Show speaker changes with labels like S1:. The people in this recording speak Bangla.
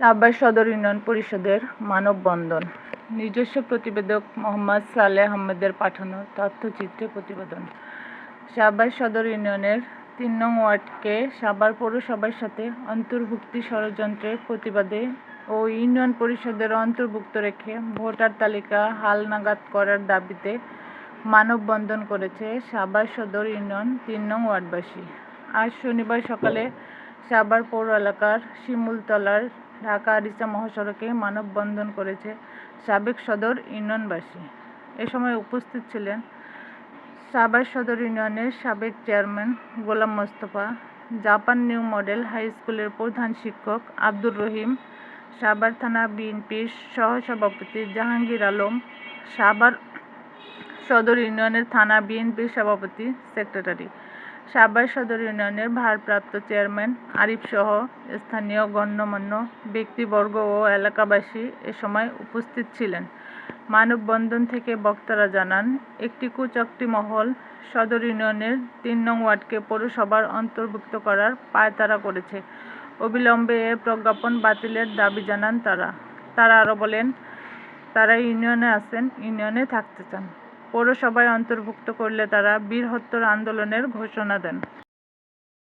S1: চারবার সদর ইউনিয়ন পরিষদের মানববন্ধন। নিজস্ব প্রতিবেদক মোহাম্মদ সালেহ আহমেদের পাঠানো তথ্যচিত্রে প্রতিবেদন। সাভার সদর ইউনিয়নের তিন নং ওয়ার্ডকে সাভার পৌরসভার সাথে অন্তর্ভুক্তি ষড়যন্ত্রের প্রতিবাদে ও ইউনিয়ন পরিষদের অন্তর্ভুক্ত রেখে ভোটার তালিকা হালনাগাদ করার দাবিতে মানববন্ধন করেছে সাভার সদর ইউনিয়ন তিন নং ওয়ার্ডবাসী। আজ শনিবার সকালে সাভার পৌর এলাকার শিমুলতলার ঢাকা আরিচা মহাসড়কে মানববন্ধন করেছে সাবেক সদর ইউনিয়নবাসী। এ সময় উপস্থিত ছিলেন সাভার সদর ইউনিয়নের সাবেক chairman Golam Mostafa, Japan new model high স্কুলের প্রধান শিক্ষক আব্দুর রহিম, সাভার থানা বিএনপির সহসভাপতি জাহাঙ্গীর আলম, সাভার সদর ইউনিয়নের থানা বিএনপির সভাপতি, সেক্রেটারি। সাভার সদর ইউনিয়নের ভারপ্রাপ্ত চেয়ারম্যান আরিফ সহ স্থানীয় গণ্যমান্য ব্যক্তিবর্গ ও এলাকাবাসী এ সময় উপস্থিত ছিলেন। মানববন্ধন থেকে বক্তারা জানান, একটি কুচক্রী মহল সদর ইউনিয়নের তিন নং ওয়ার্ডকে পৌরসভার অন্তর্ভুক্ত করার পায়তারা করেছে। অবিলম্বে এ প্রজ্ঞাপন বাতিলের দাবি জানান তারা। তারা আরও বলেন, তারা ইউনিয়নে আছেন, ইউনিয়নে থাকতে চান। পৌরসভায় অন্তর্ভুক্ত করলে তারা বীরহত্তর আন্দোলনের ঘোষণা দেন।